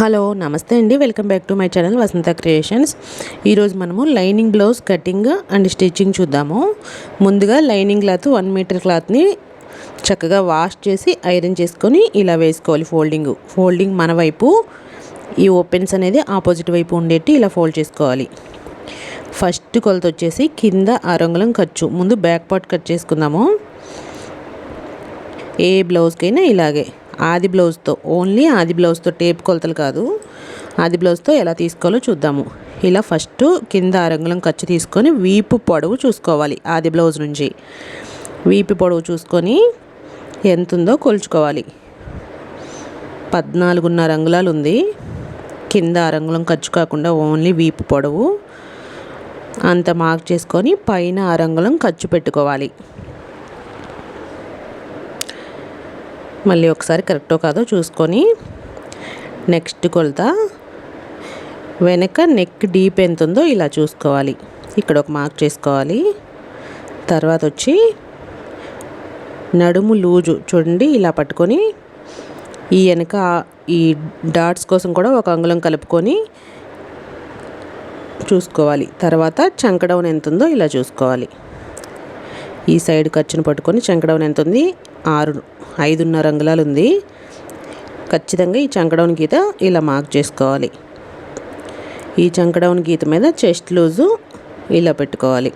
Hello నమస్తే అండి. Welcome back to my channel Vasantha creations. ఈరోజు మనము lining blouse cutting and stitching చూద్దాము. ముందుగా లైనింగ్ క్లాత్ వన్ మీటర్ క్లాత్ని చక్కగా వాష్ చేసి ఐరన్ చేసుకొని ఇలా వేసుకోవాలి ఫోల్డింగ్. ఫోల్డింగ్ మన వైపు ఈ ఓపెన్స్ అనేది ఆపోజిట్ వైపు ఉండేట్టు ఇలా ఫోల్డ్ చేసుకోవాలి. ఫస్ట్ కొలత వచ్చేసి కింద ఆరంగుళం ఖర్చు. ముందు బ్యాక్ పార్ట్ కట్ చేసుకుందాము. ఏ బ్లౌజ్కైనా ఇలాగే. ఆది బ్లౌజ్తో ఓన్లీ ఆది బ్లౌజ్తో టేప్ కొలతలు కాదు. ఆది బ్లౌజ్తో ఎలా తీసుకోవాలో చూద్దాము. ఇలా ఫస్ట్ కింద అరంగుళం ఖర్చు తీసుకొని వీపు పొడవు చూసుకోవాలి ఆది బ్లౌజ్ నుంచి. వీపు పొడవు చూసుకొని ఎంత ఉందో కొలుచుకోవాలి. పద్నాలుగున్నర అంగుళాలు ఉంది కింద అరంగుళం ఖర్చు కాకుండా ఓన్లీ వీపు పొడవు. అంత మార్క్ చేసుకొని పైన అరంగుళం ఖర్చు పెట్టుకోవాలి. మళ్ళీ ఒకసారి కరెక్టో కాదో చూసుకొని నెక్స్ట్ కొలత. వెనక నెక్ డీప్ ఎంత ఉందో ఇలా చూసుకోవాలి. ఇక్కడ ఒక మార్క్ చేసుకోవాలి. తర్వాత వచ్చి నడుము లూజు చూడండి ఇలా పట్టుకొని ఈ వెనక ఈ డాట్స్ కోసం కూడా ఒక అంగుళం కలుపుకొని చూసుకోవాలి. తర్వాత చంకడౌన్ ఎంత ఉందో ఇలా చూసుకోవాలి. ఈ సైడ్ ఖర్చును పట్టుకొని చంకడౌన్ ఎంత ఉంది ఆరు ఐదున్నర అంగుళాలు ఉంది ఖచ్చితంగా ఈ చంకడౌన్ గీత ఇలా మార్క్ చేసుకోవాలి. ఈ చంకడౌన్ గీత మీద చెస్ట్ లూజు ఇలా పెట్టుకోవాలి.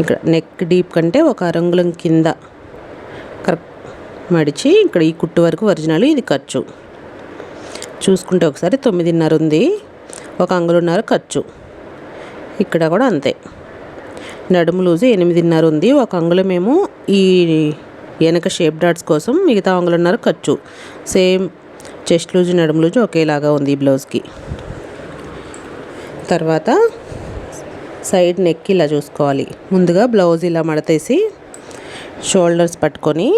ఇక్కడ నెక్ డీప్ కంటే ఒక అరంగుళం కింద కరెక్ట్ మడిచి ఇక్కడ ఈ కుట్టు వరకు ఒరిజినల్ ఇది ఖర్చు. చూసుకుంటే ఒకసారి తొమ్మిదిన్నర ఉంది. ఒక అంగులున్నర ఖర్చు. ఇక్కడ కూడా అంతే. నడుము లూజు ఎనిమిదిన్నర ఉంది. ఒక అంగుళమేమో ఈ వెనక షేప్ డాట్స్ కోసం మిగతా అంగుళన్నర ఖర్చు. సేమ్ చెస్ట్ లూజు నడుము లూజు ఒకేలాగా ఉంది ఈ బ్లౌజ్కి. తర్వాత సైడ్ నెక్ ఇలా చూసుకోవాలి. ముందుగా బ్లౌజ్ ఇలా మడతేసి షోల్డర్స్ పట్టుకొని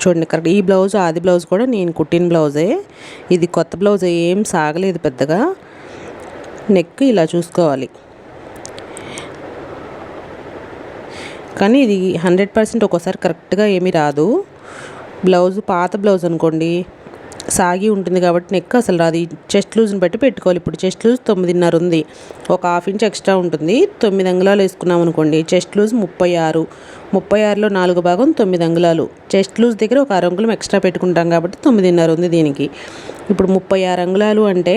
చూడండి కరెక్ట్ ఈ బ్లౌజ్ ఆది బ్లౌజ్ కూడా నేను కుట్టిన బ్లౌజే. ఇది కొత్త బ్లౌజ్ ఏం సాగలేదు పెద్దగా. నెక్ ఇలా చూసుకోవాలి. కానీ ఇది హండ్రెడ్ పర్సెంట్ ఒక్కోసారి కరెక్ట్గా ఏమీ రాదు. బ్లౌజ్ పాత బ్లౌజ్ అనుకోండి సాగి ఉంటుంది కాబట్టి నెక్ అసలు రాదు. ఈ చెస్ట్ లూజ్ని బట్టి పెట్టుకోవాలి. ఇప్పుడు చెస్ట్ లూజ్ తొమ్మిదిన్నర ఉంది. ఒక హాఫ్ ఇంచ్ ఎక్స్ట్రా ఉంటుంది. తొమ్మిది అంగుళాలు వేసుకున్నాం అనుకోండి చెస్ట్ లూజ్ ముప్పై ఆరు. ముప్పై ఆరులో నాలుగు భాగం తొమ్మిది అంగుళాలు. చెస్ట్ లూజ్ దగ్గర ఒక ఆరు అంగుళం ఎక్స్ట్రా పెట్టుకుంటాం కాబట్టి తొమ్మిదిన్నర ఉంది దీనికి. ఇప్పుడు ముప్పై ఆరు అంగుళాలు అంటే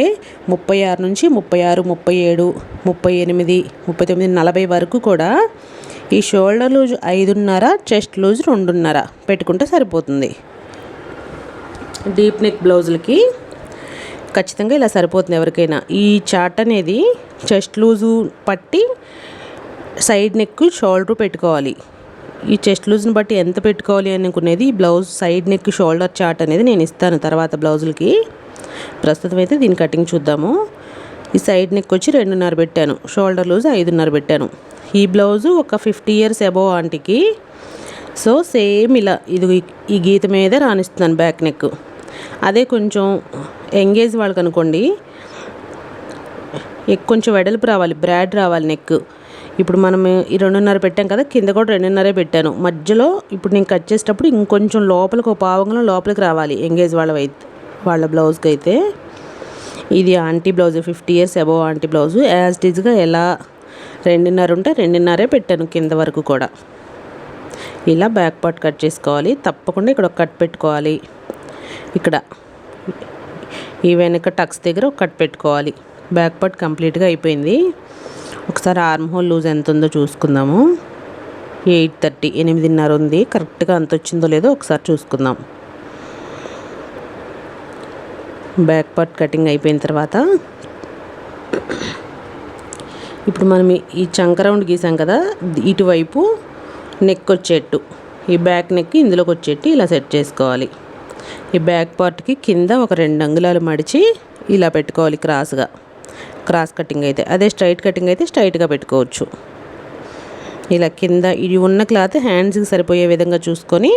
ముప్పై ఆరు నుంచి ముప్పై ఆరు ముప్పై ఏడు ముప్పై ఎనిమిది ముప్పై తొమ్మిది నలభై వరకు కూడా ఈ షోల్డర్ లూజ్ ఐదున్నర చెస్ట్ లూజ్ రెండున్నర. పెట్టుకుంటే సరిపోతుంది. డీప్ నెక్ బ్లౌజులకి ఖచ్చితంగా ఇలా సరిపోతుంది ఎవరికైనా. ఈ చార్ట్ అనేది చెస్ట్ లూజు పట్టి సైడ్ నెక్ షోల్డర్ పెట్టుకోవాలి. ఈ చెస్ట్ లూజ్ని బట్టి ఎంత పెట్టుకోవాలి అనుకునేది ఈ blouse side neck shoulder chart అనేది నేను ఇస్తాను తర్వాత బ్లౌజులకి. ప్రస్తుతం అయితే దీని కటింగ్ చూద్దాము. ఈ సైడ్ నెక్ వచ్చి రెండున్నర పెట్టాను. షోల్డర్ లూజ్ ఐదున్నర పెట్టాను. ఈ బ్లౌజు ఒక ఫిఫ్టీ ఇయర్స్ అబోవ్ ఆంటీకి. సో సేమ్ ఇలా ఇది ఈ గీత మీదే రాణిస్తున్నాను బ్యాక్ నెక్. అదే కొంచెం ఎంగేజ్ వాళ్ళకి అనుకోండి. కొంచెం వెడల్పు రావాలి బ్రాడ్ రావాలి నెక్. ఇప్పుడు మనం ఈ రెండున్నర పెట్టాం కదా కింద కూడా రెండున్నరే పెట్టాను. మధ్యలో ఇప్పుడు నేను కట్ చేసేటప్పుడు ఇంకొంచెం లోపలికి ఒక పావంగం లోపలికి రావాలి ఎంగేజ్ వాళ్ళ వాళ్ళ బ్లౌజ్కి అయితే. ఇది aunty blouse fifty years above aunty blouse. As టీజ్గా ఎలా రెండున్నర ఉంటే రెండున్నరే పెట్టాను కింద వరకు కూడా. ఇలా బ్యాక్ పార్ట్ కట్ చేసుకోవాలి. తప్పకుండా ఇక్కడ ఒక కట్ పెట్టుకోవాలి. ఇక్కడ ఈ వెనక టక్స్ దగ్గర ఒక కట్ పెట్టుకోవాలి. బ్యాక్ పార్ట్ కంప్లీట్గా అయిపోయింది. ఒకసారి ఆర్మ్ హోల్ లూజ్ ఎంత ఉందో చూసుకుందాము. ఎయిట్ థర్టీ ఎనిమిదిన్నర ఉంది. కరెక్ట్గా అంత వచ్చిందో లేదో ఒకసారి చూసుకుందాం. బ్యాక్ పార్ట్ కటింగ్ అయిపోయిన తర్వాత ఇప్పుడు మనం ఈ చంక రౌండ్ గీసాం కదా ఇటువైపు నెక్ వచ్చేట్టు. ఈ బ్యాక్ నెక్ ఇందులోకి వచ్చేట్టు ఇలా సెట్ చేసుకోవాలి. ఈ బ్యాక్ పార్ట్కి కింద ఒక రెండు అంగుళాలు మడిచి ఇలా పెట్టుకోవాలి క్రాస్గా. క్రాస్ కటింగ్ అయితే అదే స్ట్రైట్ కటింగ్ అయితే స్ట్రైట్గా పెట్టుకోవచ్చు. ఇలా కింద ఇది ఉన్న క్లాత్ హ్యాండ్స్కి సరిపోయే విధంగా చూసుకొని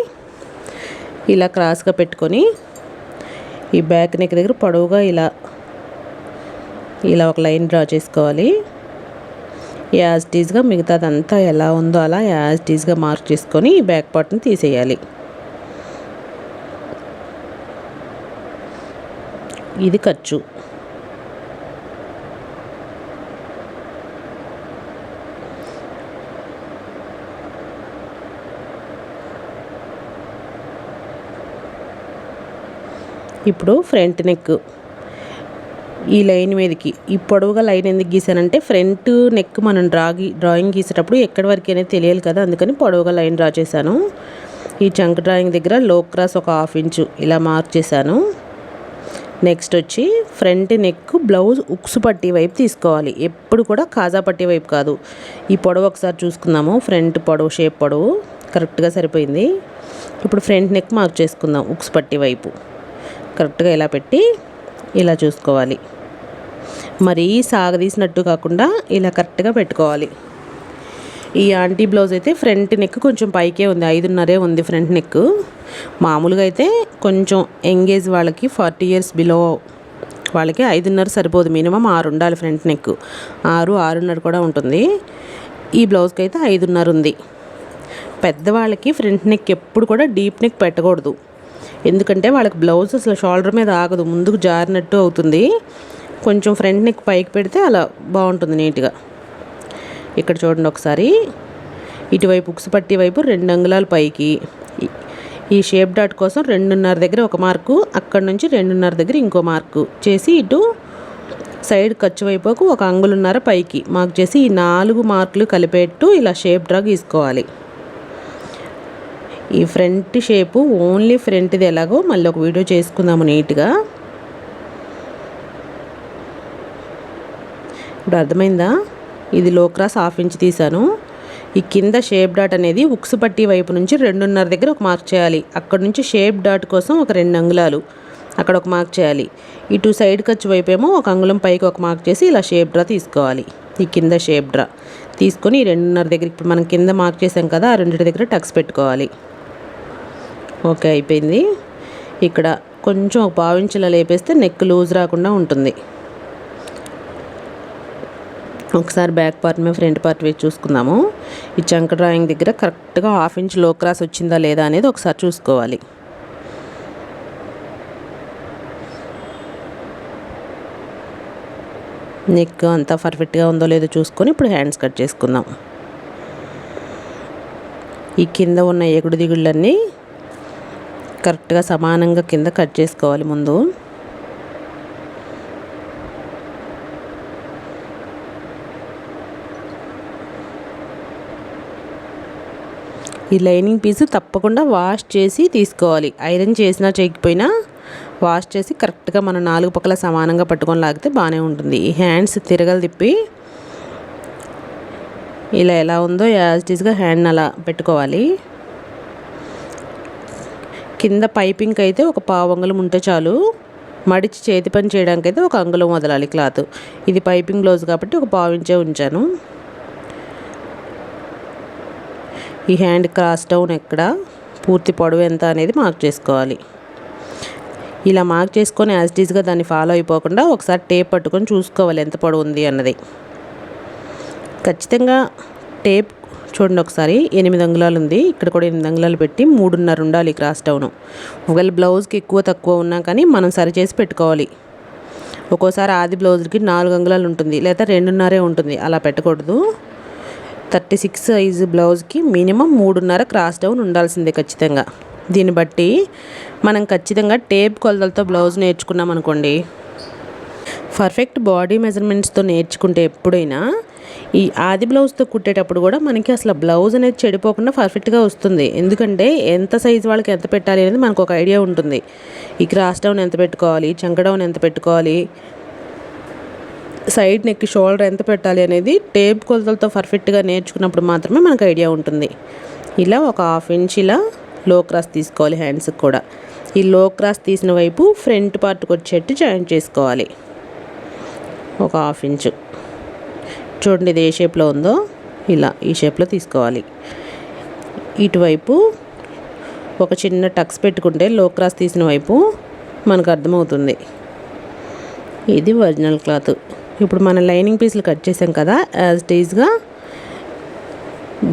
ఇలా క్రాస్గా పెట్టుకొని ఈ బ్యాక్ నెక్ దగ్గర పొడవుగా ఇలా ఇలా ఒక లైన్ డ్రా చేసుకోవాలి. యాజ్ టీజ్గా మిగతాదంతా ఎలా ఉందో అలా యాజ్ టీజ్గా మార్క్ చేసుకొని ఈ బ్యాక్ పార్ట్ని తీసేయాలి. ఇది ఖర్చు. ఇప్పుడు ఫ్రంట్ నెక్ ఈ లైన్ మీదకి. ఈ పొడవుగా లైన్ ఎందుకు గీసానంటే ఫ్రంట్ నెక్ మనం డ్రా డ్రాయింగ్ గీసేటప్పుడు ఎక్కడి వరకు అనేది తెలియాలి కదా అందుకని పొడవుగా లైన్ డ్రా చేశాను. ఈ చంక్ డ్రాయింగ్ దగ్గర లో క్రాస్ ఒక హాఫ్ ఇంచు ఇలా మార్క్ చేశాను. నెక్స్ట్ వచ్చి ఫ్రంట్ నెక్ బ్లౌజ్ ఉక్సు పట్టి వైపు తీసుకోవాలి. ఎప్పుడు కూడా కాజా పట్టి వైపు కాదు. ఈ పొడవు ఒకసారి చూసుకుందాము. ఫ్రంట్ పొడవు షేప్ పొడవు కరెక్ట్గా సరిపోయింది. ఇప్పుడు ఫ్రంట్ నెక్ మార్క్ చేసుకుందాం ఉక్స్ పట్టి వైపు. కరెక్ట్గా ఇలా పెట్టి ఇలా చూసుకోవాలి. మరీ సాగదీసినట్టు కాకుండా ఇలా కరెక్ట్గా పెట్టుకోవాలి. ఈ ఆంటీ బ్లౌజ్ అయితే ఫ్రంట్ నెక్ కొంచెం పైకే ఉంది ఐదున్నరే ఉంది ఫ్రంట్ నెక్. మామూలుగా అయితే కొంచెం ఎంగేజ్ వాళ్ళకి ఫార్టీ ఇయర్స్ బిలో వాళ్ళకి ఐదున్నర సరిపోదు మినిమం ఆరు ఉండాలి ఫ్రంట్ నెక్. ఆరు ఆరున్నర కూడా ఉంటుంది. ఈ బ్లౌజ్కి అయితే ఐదున్నర ఉంది. పెద్దవాళ్ళకి ఫ్రంట్ నెక్ ఎప్పుడు కూడా డీప్ నెక్ పెట్టకూడదు. ఎందుకంటే వాళ్ళకి బ్లౌజ్ అసలు షోల్డర్ మీద ఆగదు ముందుకు జారినట్టు అవుతుంది. కొంచెం ఫ్రంట్ నెక్ పైకి పెడితే అలా బాగుంటుంది నీట్గా. ఇక్కడ చూడండి ఒకసారి. ఇటువైపు ఉక్స్ పట్టి వైపు రెండు అంగుళాలు పైకి. ఈ షేప్ డాట్ కోసం రెండున్నర దగ్గర ఒక మార్కు అక్కడ నుంచి రెండున్నర దగ్గర ఇంకో మార్కు. చేసి ఇటు సైడ్ ఖర్చు వైపుకు ఒక అంగులున్నర పైకి. మార్క్ చేసి ఈ నాలుగు మార్కులు కలిపేట్టు ఇలా షేప్ డ్రా గీసుకోవాలి. ఈ ఫ్రంట్ షేపు ఓన్లీ ఫ్రంట్ది ఎలాగో మళ్ళీ ఒక వీడియో చేసుకుందాము నీట్గా. ఇప్పుడు అర్థమైందా? ఇది లో క్రాస్ హాఫ్ ఇంచ్ తీసాను ఈ కింద షేప్ డాట్ అనేది ఉక్స్ పట్టి వైపు నుంచి రెండున్నర దగ్గర ఒక మార్క్ చేయాలి. అక్కడ నుంచి షేప్ డాట్ కోసం ఒక రెండు అంగుళాలు అక్కడ ఒక మార్క్ చేయాలి. ఇటు సైడ్ ఖర్చు వైపు ఏమో ఒక అంగుళం పైకి ఒక మార్క్ చేసి ఇలా షేప్ డ్రా తీసుకోవాలి. ఈ కింద షేప్ డ్రా తీసుకొని రెండున్నర దగ్గర ఇప్పుడు మనం కింద మార్క్ చేసాం కదా ఆ రెండింటి దగ్గర టక్స్ పెట్టుకోవాలి. ఓకే అయిపోయింది. ఇక్కడ కొంచెం ఒక పావించులా లేపేస్తే నెక్ లూజ్ రాకుండా ఉంటుంది. ఒకసారి బ్యాక్ పార్ట్ మేము ఫ్రంట్ పార్ట్ వేసి చూసుకుందాము. ఈ చంక డ్రాయింగ్ దగ్గర కరెక్ట్గా హాఫ్ ఇంచ్లో క్రాస్ వచ్చిందా లేదా అనేది ఒకసారి చూసుకోవాలి. నెక్ అంతా పర్ఫెక్ట్గా ఉందో లేదో చూసుకొని ఇప్పుడు హ్యాండ్స్ కట్ చేసుకుందాం. ఈ కింద ఉన్న ఎగుడు దిగుళ్ళన్నీ కరెక్ట్గా సమానంగా కింద కట్ చేసుకోవాలి ముందు. ఈ లైనింగ్ పీసు తప్పకుండా వాష్ చేసి తీసుకోవాలి. ఐరన్ చేసినా చేయకపోయినా వాష్ చేసి కరెక్ట్గా మనం నాలుగు పక్కల సమానంగా పట్టుకొని లాగితే బాగానే ఉంటుంది. ఈ హ్యాండ్స్ తిరగలు తిప్పి ఇలా ఎలా ఉందో యాజ్ టీజ్గా హ్యాండ్ అలా పెట్టుకోవాలి. కింద పైపింగ్ అయితే ఒక పావు అంగుళం ఉంటే చాలు. మడిచి చేతి పని చేయడానికి అయితే ఒక అంగుళం వదలాలి క్లాత్. ఇది పైపింగ్ బ్లౌజ్ కాబట్టి ఒక పావు ఇంచే ఉంచాను. ఈ హ్యాండ్ క్రాస్ డౌన్ ఎక్కడ? పూర్తి పొడవు ఎంత అనేది మార్క్ చేసుకోవాలి. ఇలా మార్క్ చేసుకొని యాజ్ టీజ్గా దాన్ని ఫాలో అయిపోకుండా ఒకసారి టేప్ పట్టుకొని చూసుకోవాలి ఎంత పొడవు ఉంది అన్నది. ఖచ్చితంగా టేప్ చూడండి ఒకసారి ఎనిమిది అంగుళాలు ఉంది. ఇక్కడ కూడా ఎనిమిది అంగుళాలు పెట్టి మూడున్నర ఉండాలి క్రాస్ డౌన్. ఒకవేళ బ్లౌజ్కి ఎక్కువ తక్కువ ఉన్నా కానీ మనం సరిచేసి పెట్టుకోవాలి. ఒక్కోసారి ఆది బ్లౌజ్కి నాలుగు అంగుళాలు ఉంటుంది లేదా రెండున్నరే ఉంటుంది. అలా పెట్టకూడదు. థర్టీ సిక్స్ సైజ్ బ్లౌజ్కి మినిమం మూడున్నర క్రాస్ డౌన్ ఉండాల్సిందే ఖచ్చితంగా. దీన్ని బట్టి మనం ఖచ్చితంగా టేప్ కొలతలతో బ్లౌజ్ నేర్చుకున్నాం అనుకోండి. పర్ఫెక్ట్ బాడీ మెజర్మెంట్స్తో నేర్చుకుంటే ఎప్పుడైనా ఈ ఆది బ్లౌజ్తో కుట్టేటప్పుడు కూడా మనకి అసలు బ్లౌజ్ అనేది చెడిపోకుండా పర్ఫెక్ట్గా వస్తుంది. ఎందుకంటే ఎంత సైజు వాళ్ళకి ఎంత పెట్టాలి అనేది మనకు ఒక ఐడియా ఉంటుంది. ఈ క్రాస్ డౌన్ ఎంత పెట్టుకోవాలి? చంక డౌన్ ఎంత పెట్టుకోవాలి? సైడ్ నెక్ షోల్డర్ ఎంత పెట్టాలి అనేది టేప్ కొలతలతో పర్ఫెక్ట్గా నేర్చుకున్నప్పుడు మాత్రమే మనకు ఐడియా ఉంటుంది. ఇలా ఒక హాఫ్ ఇంచ్ ఇలా లో క్రాస్ తీసుకోవాలి హ్యాండ్స్కి కూడా. ఈ లో క్రాస్ తీసిన వైపు ఫ్రంట్ పార్ట్కి వచ్చేట్టు జాయింట్ చేసుకోవాలి. ఒక హాఫ్ ఇంచు. చూడండి ఇది ఏ షేప్లో ఉందో. ఇలా ఈ షేప్లో తీసుకోవాలి. ఇటువైపు ఒక చిన్న టక్స్ పెట్టుకుంటే లో క్రాస్ తీసిన వైపు మనకు అర్థమవుతుంది. ఇది ఒరిజినల్ క్లాత్. ఇప్పుడు మన లైనింగ్ పీసులు కట్ చేసాం కదా యాజ్ టీజ్గా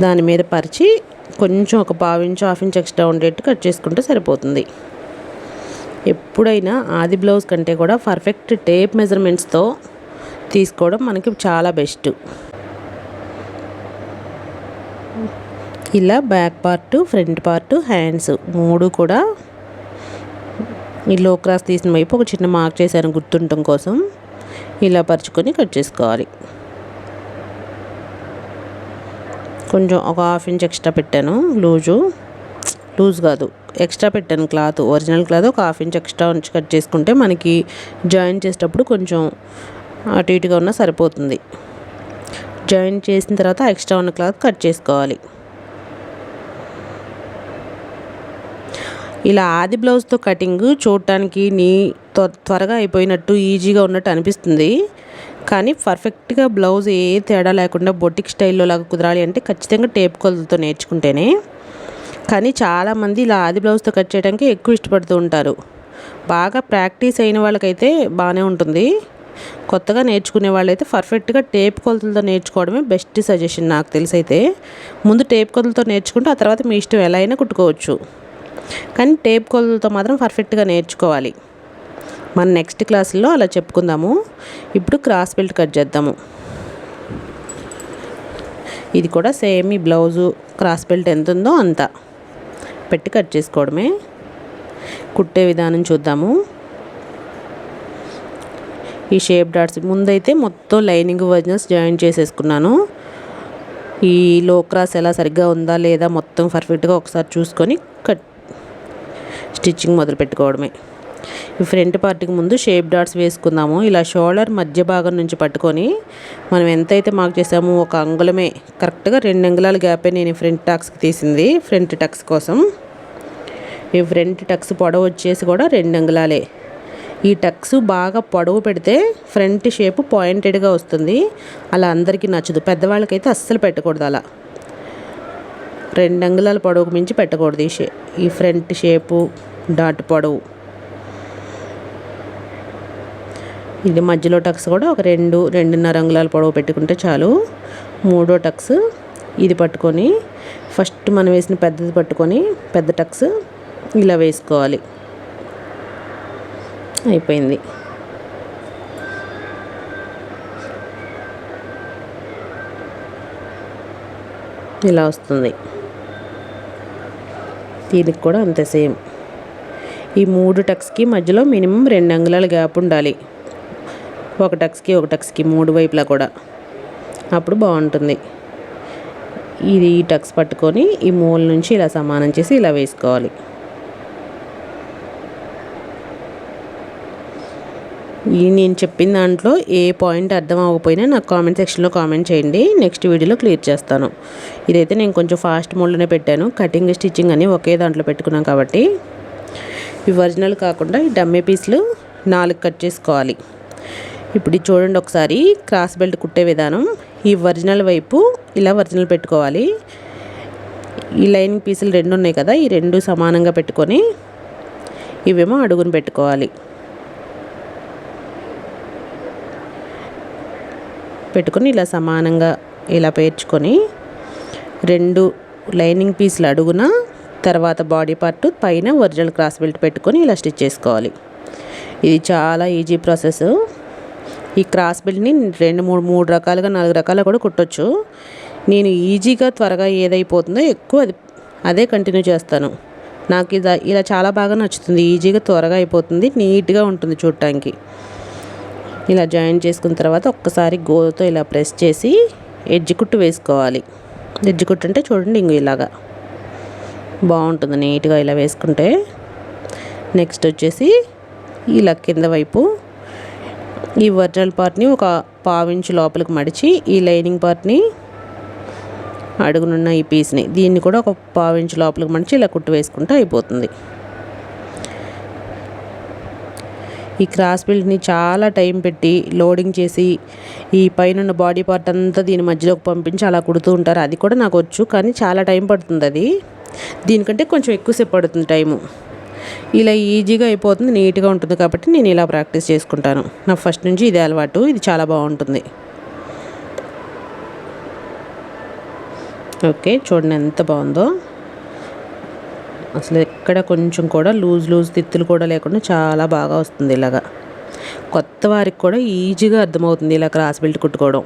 దాని మీద పరిచి కొంచెం ఒక పావు ఇంచు హాఫ్ ఇంచ్ ఎక్స్ట్రా ఉండేట్టు కట్ చేసుకుంటే సరిపోతుంది. ఎప్పుడైనా ఆది బ్లౌజ్ కంటే కూడా పర్ఫెక్ట్ టేప్ మెజర్మెంట్స్తో తీసుకోవడం మనకి చాలా బెస్ట్ ఇలా back part front part hands మూడు కూడా ఈ లో క్రాస్ తీసిన వైపు ఒక చిన్న మార్క్ చేశాను గుర్తుండటం కోసం. ఇలా పరుచుకొని కట్ చేసుకోవాలి. కొంచెం ఒక హాఫ్ ఇంచ్ ఎక్స్ట్రా పెట్టాను. లూజు లూజ్ కాదు ఎక్స్ట్రా పెట్టాను క్లాత్ ఒరిజినల్ క్లాత్ ఒక హాఫ్ ఇంచ్ ఎక్స్ట్రా ఉంచి కట్ చేసుకుంటే మనకి జాయిన్ చేసేటప్పుడు కొంచెం అటు ఇటుగా ఉన్న సరిపోతుంది. జాయిన్ చేసిన తర్వాత ఎక్స్ట్రా ఉన్న క్లాత్ కట్ చేసుకోవాలి. ఇలా ఆది బ్లౌజ్తో కటింగ్ చూడటానికి నీ త్వరగా అయిపోయినట్టు ఈజీగా ఉన్నట్టు అనిపిస్తుంది. కానీ పర్ఫెక్ట్గా బ్లౌజ్ ఏ తేడా లేకుండా బొటిక్ స్టైల్లో లాగా కుదరాలి అంటే ఖచ్చితంగా టేప్ కొలతలతో నేర్చుకుంటేనే. కానీ చాలామంది ఇలా ఆది బ్లౌజ్తో కట్ చేయడానికి ఎక్కువ ఇష్టపడుతూ ఉంటారు. బాగా ప్రాక్టీస్ అయిన వాళ్ళకైతే బాగానే ఉంటుంది. కొత్తగా నేర్చుకునే వాళ్ళైతే పర్ఫెక్ట్గా టేప్ కొలతలతో నేర్చుకోవడమే బెస్ట్ సజెషన్ నాకు తెలిసైతే. ముందు టేప్ కొలతలతో నేర్చుకుంటే ఆ తర్వాత మీ ఇష్టం ఎలా అయినా కుట్టుకోవచ్చు. కానీ టేప్ కొలతలతో మాత్రం పర్ఫెక్ట్గా నేర్చుకోవాలి. మన నెక్స్ట్ క్లాసుల్లో అలా చెప్పుకుందాము. ఇప్పుడు క్రాస్ బెల్ట్ కట్ చేద్దాము. ఇది కూడా సేమ్ ఈ బ్లౌజు క్రాస్ బెల్ట్ ఎంత ఉందో అంత. పెట్టి కట్ చేసుకోవడమే. కుట్టే విధానం చూద్దాము. ఈ షేప్ డాట్స్ ముందైతే మొత్తం లైనింగ్ వర్జన్స్ జాయిన్ చేసేసుకున్నాను. ఈ లో క్రాస్ ఎలా సరిగ్గా ఉందా లేదా మొత్తం పర్ఫెక్ట్గా ఒకసారి చూసుకొని కట్ స్టిచ్చింగ్ మొదలు పెట్టుకోవడమే. ఈ ఫ్రంట్ పార్ట్కి ముందు షేప్ డాట్స్ వేసుకుందాము. ఇలా షోల్డర్ మధ్య భాగం నుంచి పట్టుకొని మనం ఎంతైతే మార్క్ చేసామో ఒక అంగుళమే కరెక్ట్గా రెండు అంగుళాల గ్యాపే నేను ఫ్రంట్ టక్స్కి తీసింది ఫ్రంట్ టక్స్ కోసం. ఈ ఫ్రంట్ టక్స్ పొడవు వచ్చేసి కూడా రెండు అంగుళాలే. ఈ టక్స్ బాగా పొడవు పెడితే ఫ్రంట్ షేప్ పాయింటెడ్గా వస్తుంది. అలా అందరికీ నచ్చదు. పెద్దవాళ్ళకైతే అస్సలు పెట్టకూడదు అలా. రెండు అంగుళాల పొడవుకు మించి పెట్టకూడదు ఈ షే ఈ ఫ్రంట్ షేపు డాట్ పొడవు. ఇది మధ్యలో టక్స్ కూడా ఒక రెండు రెండున్నర అంగుళాల పొడవు పెట్టుకుంటే చాలు. మూడో టక్స్ ఇది పట్టుకొని ఫస్ట్ మనం వేసిన పెద్దది పట్టుకొని పెద్ద టక్స్ ఇలా వేసుకోవాలి. అయిపోయింది. ఇలా వస్తుంది. దీనికి కూడా అంతే సేమ్. ఈ మూడు టక్స్కి మధ్యలో మినిమం రెండు అంగుళాల గ్యాప్ ఉండాలి. ఒక టక్స్కి ఒక టక్స్కి మూడు వైపులా కూడా. అప్పుడు బాగుంటుంది. ఇది ఈ టక్స్ పట్టుకొని ఈ మూల నుంచి ఇలా సమానం చేసి ఇలా వేసుకోవాలి. ఈ నేను చెప్పిన దాంట్లో ఏ పాయింట్ అర్థం అవ్వకపోయినా నాకు కామెంట్ సెక్షన్లో కామెంట్ చేయండి. నెక్స్ట్ వీడియోలో క్లియర్ చేస్తాను. ఇదైతే నేను కొంచెం ఫాస్ట్ మోడ్లోనే పెట్టాను. కటింగ్ స్టిచ్చింగ్ అని ఒకే దాంట్లో పెట్టుకున్నాం కాబట్టి. ఇవి ఒరిజినల్ కాకుండా ఈ డమ్మీ పీస్లు నాలుగు కట్ చేసుకోవాలి. ఇప్పుడు చూడండి ఒకసారి. క్రాస్ బెల్ట్ కుట్టే విధానం. ఈ ఒరిజినల్ వైపు ఇలా ఒరిజినల్ పెట్టుకోవాలి. ఈ లైనింగ్ పీసులు రెండు ఉన్నాయి కదా ఈ రెండు సమానంగా పెట్టుకొని ఇవేమో అడుగును పెట్టుకోవాలి. పెట్టుకొని ఇలా సమానంగా ఇలా పేర్చుకొని రెండు లైనింగ్ పీసులు అడుగున తర్వాత బాడీ పార్ట్ పైన ఒరిజినల్ క్రాస్ బెల్ట్ పెట్టుకొని ఇలా స్టిచ్ చేసుకోవాలి. ఇది చాలా ఈజీ ప్రాసెస్. ఈ క్రాస్ బెల్ట్ని రెండు మూడు మూడు రకాలుగా నాలుగు రకాలుగా కూడా కుట్టొచ్చు. నేను ఈజీగా త్వరగా ఏదైపోతుందో ఎక్కువ అది అదే కంటిన్యూ చేస్తాను. నాకు ఇది ఇలా చాలా బాగా నచ్చుతుంది. ఈజీగా త్వరగా అయిపోతుంది. నీట్గా ఉంటుంది చూడటానికి. ఇలా జాయిన్ చేసుకున్న తర్వాత ఒక్కసారి గోతో ఇలా ప్రెస్ చేసి ఎడ్జ్ కుట్టు వేసుకోవాలి. ఎడ్జ్ కుట్టు అంటే చూడండి ఇంగు ఇలాగా. బాగుంటుంది నీట్గా ఇలా వేసుకుంటే. నెక్స్ట్ వచ్చేసి ఇలా కింద వైపు ఈ ఒరిజినల్ పార్ట్ని ఒక పావించి లోపలికి మడిచి ఈ లైనింగ్ పార్ట్ని అడుగునున్న ఈ పీస్ని దీన్ని కూడా ఒక పావించి లోపలికి మడిచి ఇలా కుట్టు వేసుకుంటే అయిపోతుంది. ఈ క్రాస్ బెల్ట్ని చాలా టైం పెట్టి లోడింగ్ చేసి ఈ పైన బాడీ పార్ట్ అంతా దీని మధ్యలోకి పంపించి అలా కుడుతూ ఉంటారు. అది కూడా నాకు వచ్చు కానీ చాలా టైం పడుతుంది అది. దీనికంటే కొంచెం ఎక్కువసేపు పడుతుంది టైము. ఇలా ఈజీగా అయిపోతుంది నీట్గా ఉంటుంది కాబట్టి నేను ఇలా ప్రాక్టీస్ చేసుకుంటాను. నా ఫస్ట్ నుంచి ఇదే అలవాటు ఇది చాలా బాగుంటుంది. ఓకే చూడండి ఎంత బాగుందో. అసలు ఎక్కడ కొంచెం కూడా లూజ్ లూజ్ తిత్తులు కూడా లేకుండా చాలా బాగా వస్తుంది ఇలాగా. కొత్త వారికి కూడా ఈజీగా అర్థమవుతుంది ఇలా క్రాస్ బెల్ట్ కుట్టుకోవడం.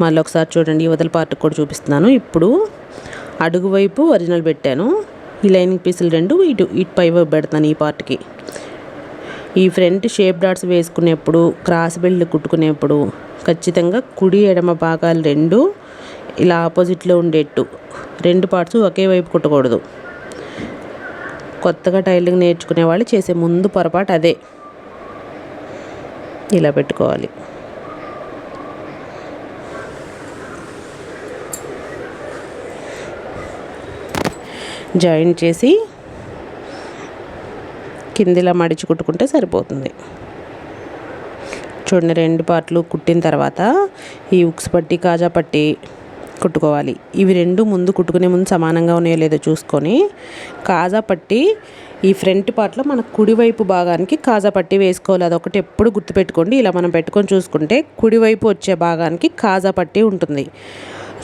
మళ్ళీ ఒకసారి చూడండి యువతల పార్ట్ కూడా చూపిస్తున్నాను. ఇప్పుడు అడుగు వైపు ఒరిజినల్ పెట్టాను. ఈ లైనింగ్ పీసులు రెండు ఇటు ఇటు పై వైపు పెడతాను ఈ పార్ట్కి. ఈ ఫ్రంట్ షేప్ డాట్స్ వేసుకునేప్పుడు క్రాస్ బెల్ట్ కుట్టుకునేప్పుడు ఖచ్చితంగా కుడి ఎడమ భాగాలు రెండు ఇలా ఆపోజిట్లో ఉండేట్టు. రెండు పార్ట్స్ ఒకే వైపు కుట్టకూడదు. కొత్తగా టైలింగ్ నేర్చుకునే వాళ్ళు చేసే ముందు పొరపాటు అదే. ఇలా పెట్టుకోవాలి. జాయిన్ చేసి కిందిలా మడిచి కుట్టుకుంటే సరిపోతుంది. చూడండి రెండు పార్ట్లు కుట్టిన తర్వాత ఈ ఉక్స్ పట్టి కాజా పట్టి కుట్టుకోవాలి. ఇవి రెండు ముందు కుట్టుకునే ముందు సమానంగా ఉన్నాయో లేదో చూసుకొని కాజా పట్టి ఈ ఫ్రంట్ పార్ట్లో మన కుడివైపు భాగానికి కాజా పట్టి వేసుకోవాలి. అదొకటి ఎప్పుడు గుర్తుపెట్టుకోండి. ఇలా మనం పెట్టుకొని చూసుకుంటే కుడివైపు వచ్చే భాగానికి కాజా పట్టి ఉంటుంది.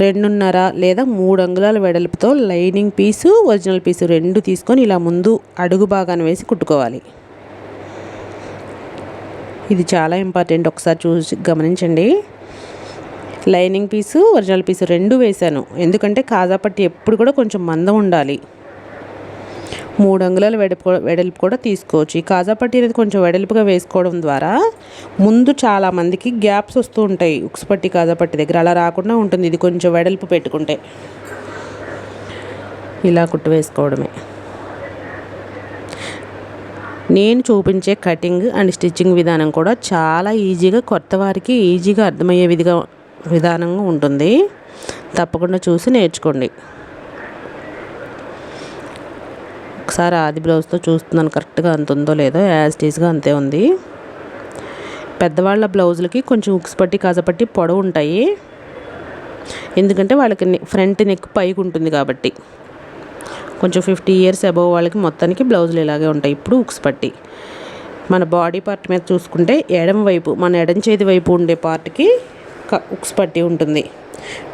రెండున్నర లేదా మూడు అంగుళాల వెడల్పుతో లైనింగ్ పీసు ఒరిజినల్ పీసు రెండు తీసుకొని ఇలా ముందు అడుగు భాగాన్ని వేసి కుట్టుకోవాలి. ఇది చాలా ఇంపార్టెంట్. ఒకసారి చూసి గమనించండి. లైనింగ్ పీసు ఒరిజినల్ పీసు రెండు వేశాను. ఎందుకంటే కాజాపట్టి ఎప్పుడు కూడా కొంచెం మందం ఉండాలి. మూడు అంగుళాల వెడపు వెడల్పు కూడా తీసుకోవచ్చు. ఈ కాజాపట్టి అనేది కొంచెం వెడల్పుగా వేసుకోవడం ద్వారా ముందు చాలా మందికి గ్యాప్స్ వస్తూ ఉంటాయి. ఉక్స్పట్టి కాజాపట్టి దగ్గర అలా రాకుండా ఉంటుంది. ఇది కొంచెం వెడల్పు పెట్టుకుంటే ఇలా కుట్టు వేసుకోవడమే. నేను చూపించే కటింగ్ అండ్ స్టిచ్చింగ్ విధానం కూడా చాలా ఈజీగా కొత్త వారికి ఈజీగా అర్థమయ్యే విధిగా విధానంగా ఉంటుంది. తప్పకుండా చూసి నేర్చుకోండి. ఒకసారి ఆది బ్లౌజ్తో చూస్తున్నాను కరెక్ట్గా అంత ఉందో లేదో యాజ్ టీజ్గా అంతే ఉంది. పెద్దవాళ్ళ బ్లౌజులకి కొంచెం ఉక్స్ పట్టి కాజపట్టి పొడవు ఉంటాయి. ఎందుకంటే వాళ్ళకి ఫ్రంట్ నెక్ పైకి ఉంటుంది కాబట్టి. కొంచెం ఫిఫ్టీ ఇయర్స్ అబవ్ వాళ్ళకి మొత్తానికి బ్లౌజులు ఇలాగే ఉంటాయి. ఇప్పుడు ఉక్స్ పట్టి. మన బాడీ పార్ట్ మీద చూసుకుంటే ఎడం వైపు మన ఎడం చేతి వైపు ఉండే పార్ట్కి ఉక్స్ పట్టి ఉంటుంది.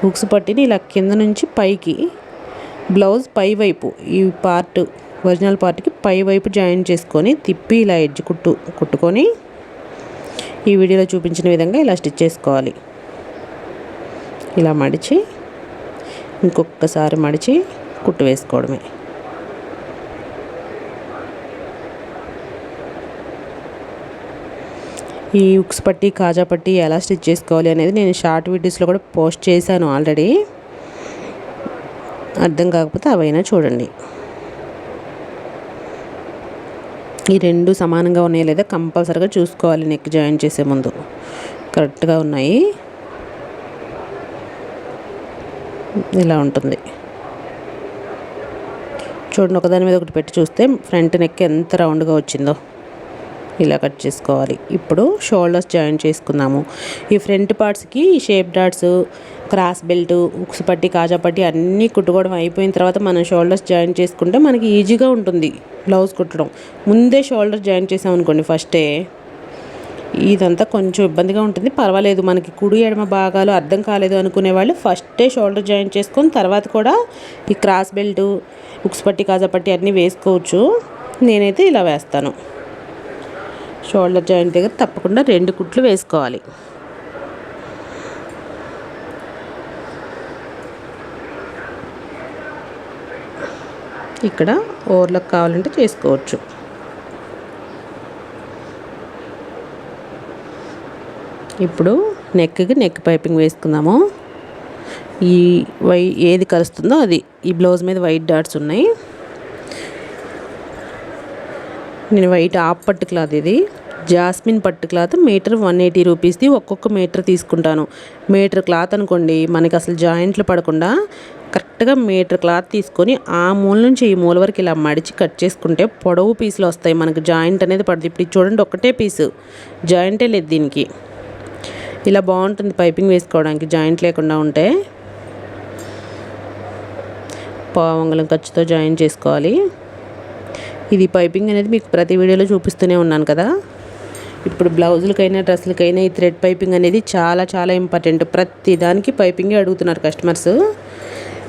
ఉక్స్ పట్టిని ఇలా కింద నుంచి పైకి బ్లౌజ్ పై వైపు ఈ పార్ట్ ఒరిజినల్ పార్ట్కి పై వైపు జాయిన్ చేసుకొని తిప్పి ఇలా ఎడ్జ్ కుట్టు కుట్టుకొని ఈ వీడియోలో చూపించిన విధంగా ఇలా స్టిచ్ చేసుకోవాలి. ఇలా మడిచి ఇంకొకసారి మడిచి కుట్టు వేసుకోవడమే. ఈ ఉక్స్ పట్టి కాజా పట్టి ఎలా స్టిచ్ చేసుకోవాలి అనేది నేను షార్ట్ వీడియోస్లో కూడా పోస్ట్ చేశాను ఆల్రెడీ. అర్థం కాకపోతే అవైనా చూడండి. ఈ రెండు సమానంగా ఉన్నాయా లేదా కంపల్సరీగా చూసుకోవాలి నెక్ జాయిన్ చేసే ముందు. కరెక్ట్గా ఉన్నాయి. ఇలా ఉంటుంది. చూడండి ఒకదాని మీద ఒకటి పెట్టి చూస్తే ఫ్రంట్ నెక్ ఎంత రౌండ్గా వచ్చిందో. ఇలా కట్ చేసుకోవాలి. ఇప్పుడు షోల్డర్స్ జాయిన్ చేసుకున్నాము ఈ front పార్ట్స్కి shape darts cross belt hooks పట్టి కాజా పట్టి అన్నీ కుట్టుకోవడం అయిపోయిన తర్వాత మనం షోల్డర్స్ జాయిన్ చేసుకుంటే మనకి ఈజీగా ఉంటుంది బ్లౌజ్ కుట్టడం. ముందే షోల్డర్ జాయిన్ చేసామనుకోండి ఫస్టే. ఇదంతా కొంచెం ఇబ్బందిగా ఉంటుంది. పర్వాలేదు మనకి కుడి ఎడమ భాగాలు అర్థం కాలేదు అనుకునే వాళ్ళు ఫస్టే షోల్డర్ జాయిన్ చేసుకొని తర్వాత కూడా ఈ క్రాస్ బెల్ట్ ఉక్స్ పట్టి కాజా పట్టి అన్నీ వేసుకోవచ్చు. నేనైతే ఇలా వేస్తాను. షోల్డర్ జాయింట్ దగ్గర తప్పకుండా రెండు కుట్లు వేసుకోవాలి. ఇక్కడ ఓవర్లకు కావాలంటే చేసుకోవచ్చు. ఇప్పుడు నెక్కి నెక్ పైపింగ్ వేసుకుందాము. ఈ వై ఏది కలుస్తుందో అది. ఈ బ్లౌజ్ మీద వైట్ డాట్స్ ఉన్నాయి. నేను వైట్ ఆప్ పట్టు క్లాత్ ఇది. జాస్మిన్ పట్టు క్లాత్. మీటర్ వన్ ఎయిటీ రూపీస్ది ఒక్కొక్క మీటర్ తీసుకుంటాను. మీటర్ క్లాత్ అనుకోండి మనకి అసలు జాయింట్లు పడకుండా కరెక్ట్గా మీటర్ క్లాత్ తీసుకొని ఆ మూల నుంచి ఈ మూల వరకు ఇలా మడిచి కట్ చేసుకుంటే పొడవు పీసులు వస్తాయి. మనకు జాయింట్ అనేది పడుతుంది ఇప్పుడు చూడండి ఒకటే పీసు. జాయింటే లేదు దీనికి. ఇలా బాగుంటుంది పైపింగ్ వేసుకోవడానికి. జాయింట్ లేకుండా ఉంటే పావంగలం ఖర్చుతో జాయిన్ చేసుకోవాలి. ఇది పైపింగ్ అనేది మీకు ప్రతి వీడియోలో చూపిస్తూనే ఉన్నాను కదా. ఇప్పుడు బ్లౌజులకైనా డ్రెస్సులకైనా ఈ థ్రెడ్ పైపింగ్ అనేది చాలా చాలా ఇంపార్టెంట్. ప్రతి దానికి పైపింగే అడుగుతున్నారు కస్టమర్స్.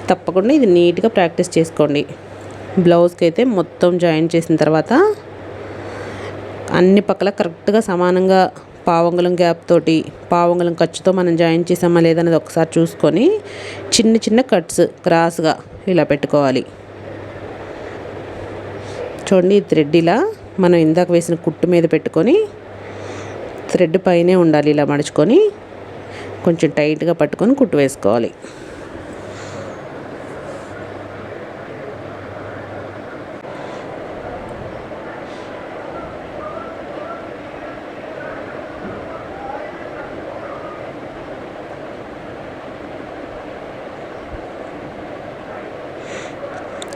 తప్పకుండా ఇది నీట్గా ప్రాక్టీస్ చేసుకోండి. బ్లౌజ్కి అయితే మొత్తం జాయిన్ చేసిన తర్వాత అన్ని పక్కల కరెక్ట్గా సమానంగా పావంగులం గ్యాప్ తోటి పావంగులం ఖర్చుతో మనం జాయిన్ చేసామా లేదనేది ఒకసారి చూసుకొని చిన్న చిన్న కట్స్ క్రాస్గా ఇలా పెట్టుకోవాలి. చూడండి ఈ థ్రెడ్ ఇలా మనం ఇందాక వేసిన కుట్టు మీద పెట్టుకొని థ్రెడ్ పైనే ఉండాలి ఇలా మడుచుకొని కొంచెం టైట్గా పట్టుకొని కుట్టు వేసుకోవాలి.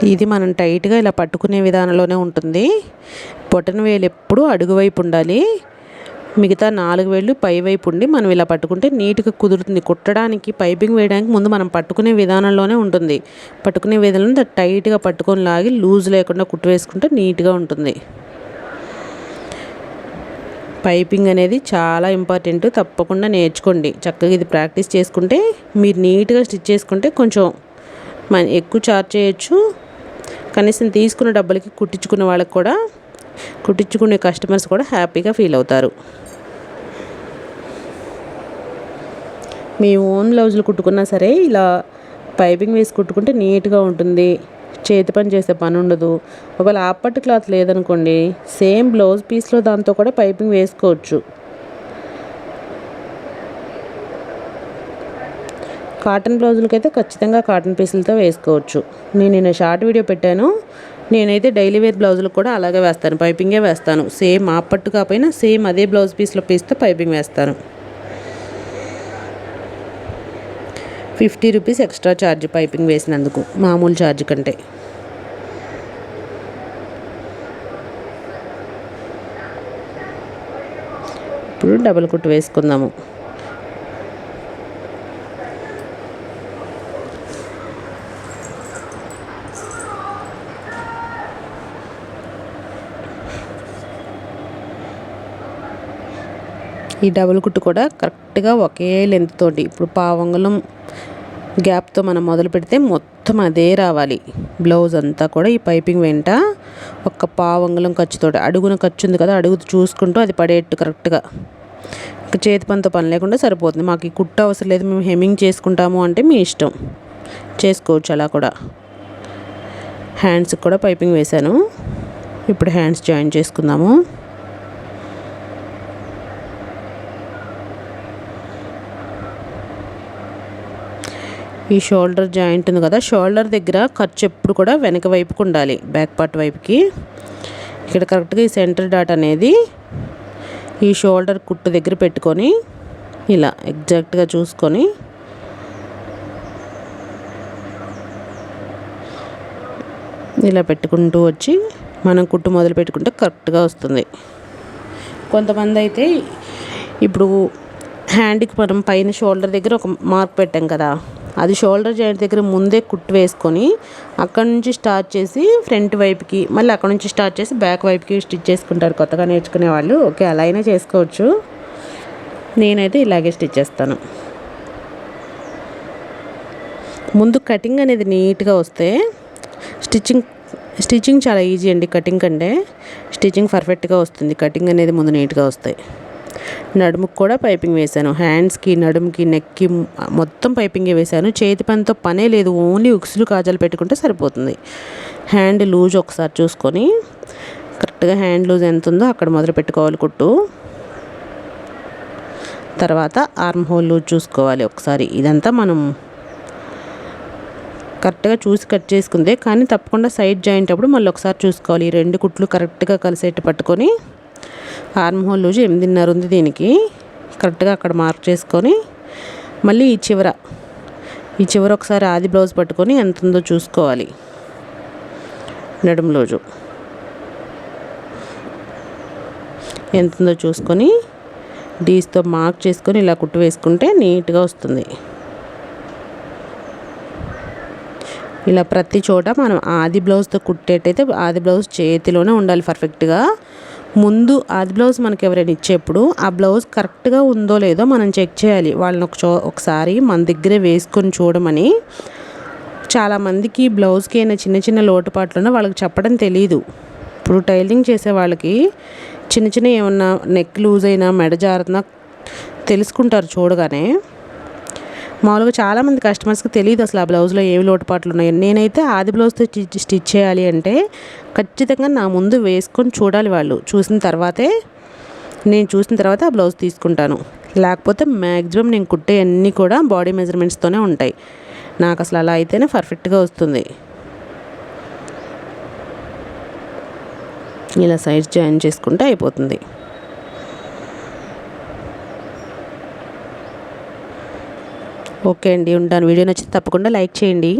ఇది మనం టైట్గా ఇలా పట్టుకునే విధానంలోనే ఉంటుంది. పొటన వేలు ఎప్పుడు అడుగు వైపు ఉండాలి. మిగతా నాలుగు వేళ్ళు పై వైపు ఉండి మనం ఇలా పట్టుకుంటే నీట్గా కుదురుతుంది. కుట్టడానికి పైపింగ్ వేయడానికి ముందు మనం పట్టుకునే విధానంలోనే ఉంటుంది. పట్టుకునే విధానంలో టైట్గా పట్టుకొని లాగి లూజ్ లేకుండా కుట్టు వేసుకుంటే నీట్గా ఉంటుంది. పైపింగ్ అనేది చాలా ఇంపార్టెంట్. తప్పకుండా నేర్చుకోండి. చక్కగా ఇది ప్రాక్టీస్ చేసుకుంటే మీరు నీట్గా స్టిచ్ చేసుకుంటే కొంచెం మన ఎక్కువ చార్జ్ చేయొచ్చు. కనీసం తీసుకున్న డబ్బులకి కుట్టించుకున్న వాళ్ళకి కూడా కుట్టించుకునే కస్టమర్స్ కూడా హ్యాపీగా ఫీల్ అవుతారు. మీ ఓన్ బ్లౌజులు కుట్టుకున్నా సరే ఇలా పైపింగ్ వేసి కుట్టుకుంటే నీట్గా ఉంటుంది. చేతి పని చేసే పని ఉండదు. ఒకవేళ ఆపట్టు క్లాత్ లేదనుకోండి సేమ్ బ్లౌజ్ పీస్లో దాంతో కూడా పైపింగ్ వేసుకోవచ్చు. కాటన్ బ్లౌజులకి అయితే ఖచ్చితంగా కాటన్ పీసులతో వేసుకోవచ్చు. నేను నిన్న షార్ట్ వీడియో పెట్టాను. నేనైతే డైలీ వేర్ బ్లౌజులకు కూడా అలాగే వేస్తాను. పైపింగే వేస్తాను. సేమ్ ఆ పట్టు కాకపోయినా సేమ్ అదే బ్లౌజ్ పీస్లో పీస్తో పైపింగ్ వేస్తాను. Fifty rupees extra charge piping వేసినందుకు మామూలు ఛార్జ్ కంటే. ఇప్పుడు డబుల్ కుట్టు వేసుకుందాము. ఈ డబుల్ కుట్టు కూడా కరెక్ట్గా ఒకే లెంత్ తోటి. ఇప్పుడు పావంగులం గ్యాప్తో మనం మొదలు పెడితే మొత్తం అదే రావాలి. బ్లౌజ్ అంతా కూడా ఈ పైపింగ్ వెంట ఒక్క పావంగులం ఖర్చుతో అడుగున ఖర్చు ఉంది కదా అడుగు చూసుకుంటూ అది పడేట్టు కరెక్ట్గా. ఇంకా చేతి పనితో పని లేకుండా సరిపోతుంది. మాకు ఈ కుట్టు అవసరం లేదు మేము హెమ్మింగ్ చేసుకుంటాము అంటే మీ ఇష్టం. చేసుకోవచ్చు అలా కూడా. హ్యాండ్స్కి కూడా పైపింగ్ వేశాను. ఇప్పుడు హ్యాండ్స్ జాయిన్ చేసుకుందాము. ఈ షోల్డర్ జాయింట్ ఉంది కదా షోల్డర్ దగ్గర ఖర్చు ఎప్పుడు కూడా వెనక వైపుకు ఉండాలి బ్యాక్ పార్ట్ వైపుకి. ఇక్కడ కరెక్ట్గా ఈ సెంటర్ డాట్ అనేది ఈ షోల్డర్ కుట్టు దగ్గర పెట్టుకొని ఇలా ఎగ్జాక్ట్గా చూసుకొని ఇలా పెట్టుకుంటూ వచ్చి మనం కుట్టు మొదలు పెట్టుకుంటే కరెక్ట్గా వస్తుంది. కొంతమంది అయితే ఇప్పుడు హ్యాండ్కి మనం పైన షోల్డర్ దగ్గర ఒక మార్క్ పెట్టాం కదా అది షోల్డర్ జాయింట్ దగ్గర ముందే కుట్టు వేసుకొని అక్కడ నుంచి స్టార్ట్ చేసి ఫ్రంట్ వైపుకి మళ్ళీ అక్కడ నుంచి స్టార్ట్ చేసి బ్యాక్ వైపుకి స్టిచ్ చేసుకుంటారు కొత్తగా నేర్చుకునే వాళ్ళు. ఓకే అలా అయినా చేసుకోవచ్చు. నేనైతే ఇలాగే స్టిచ్ చేస్తాను. ముందు కటింగ్ అనేది నీట్గా వస్తే స్టిచ్చింగ్ స్టిచ్చింగ్ చాలా ఈజీ అండి కటింగ్ కంటే. స్టిచ్చింగ్ పర్ఫెక్ట్గా వస్తుంది. కటింగ్ అనేది ముందు నీట్గా వస్తాయి. నడుముకు కూడా పైపింగ్ వేశాను. హ్యాండ్స్కి నడుముకి నెక్కి మొత్తం పైపింగే వేశాను. చేతి పనితో పనే లేదు. ఓన్లీ ఉక్సులు కాజాలు పెట్టుకుంటే సరిపోతుంది. హ్యాండ్ లూజ్ ఒకసారి చూసుకొని కరెక్ట్గా హ్యాండ్ లూజ్ ఎంత ఉందో అక్కడ మొదలు పెట్టుకోవాలి కుట్టు. తర్వాత ఆర్మ్ హోల్ లూజ్ చూసుకోవాలి ఒకసారి. ఇదంతా మనం కరెక్ట్గా చూసి కట్ చేసుకుందే కానీ తప్పకుండా సైడ్ జాయింట్ అప్పుడు మళ్ళీ ఒకసారి చూసుకోవాలి. ఈ రెండు కుట్లు కరెక్ట్గా కలిసేట్టు పట్టుకొని ఆర్మ్ హోల్ లూజ్ ఎనిమిదిన్నర ఉంది దీనికి. కరెక్ట్గా అక్కడ మార్క్ చేసుకొని మళ్ళీ ఈ చివర ఈ చివర ఒకసారి ఆది బ్లౌజ్ పట్టుకొని ఎంత ఉందో చూసుకోవాలి. నడుము రోజు ఎంత ఉందో చూసుకొని డీస్తో మార్క్ చేసుకొని ఇలా కుట్టు వేసుకుంటే నీట్గా వస్తుంది. ఇలా ప్రతి చోట మనం ఆది బ్లౌజ్తో కుట్టేటైతే ఆది బ్లౌజ్ చేతిలోనే ఉండాలి పర్ఫెక్ట్గా. ముందు అది బ్లౌజ్ మనకి ఎవరైనా ఇచ్చేప్పుడు ఆ బ్లౌజ్ కరెక్ట్గా ఉందో లేదో మనం చెక్ చేయాలి. వాళ్ళని ఒక చో ఒకసారి మన దగ్గరే వేసుకొని చూడమని. చాలామందికి బ్లౌజ్కి అయినా చిన్న చిన్న లోటుపాట్లున్నా వాళ్ళకి చెప్పడం తెలియదు ఇప్పుడు టైలింగ్ చేసే వాళ్ళకి చిన్న చిన్న ఏమన్నా నెక్ లూజ్ అయినా మెడ జారుతున్నా తెలుసుకుంటారు చూడగానే. మామూలుగా చాలామంది కస్టమర్స్కి తెలియదు అసలు ఆ బ్లౌజ్లో ఏవి లోటుపాట్లు ఉన్నాయి. నేనైతే ఆది బ్లౌజ్తో స్టిచ్ స్టిచ్ చేయాలి అంటే ఖచ్చితంగా నా ముందు వేసుకొని చూడాలి వాళ్ళు. చూసిన తర్వాతే నేను చూసిన తర్వాత ఆ బ్లౌజ్ తీసుకుంటాను. లేకపోతే మ్యాక్సిమం నేను కుట్టే అన్నీ కూడా బాడీ మెజర్మెంట్స్తోనే ఉంటాయి. నాకు అసలు అలా అయితేనే పర్ఫెక్ట్గా వస్తుంది. ఇలా సైజ్ జాయిన్ చేసుకుంటే అయిపోతుంది. ఓకే అండి ఉంటాను. వీడియో నచ్చితే తప్పకుండా లైక్ చేయండి.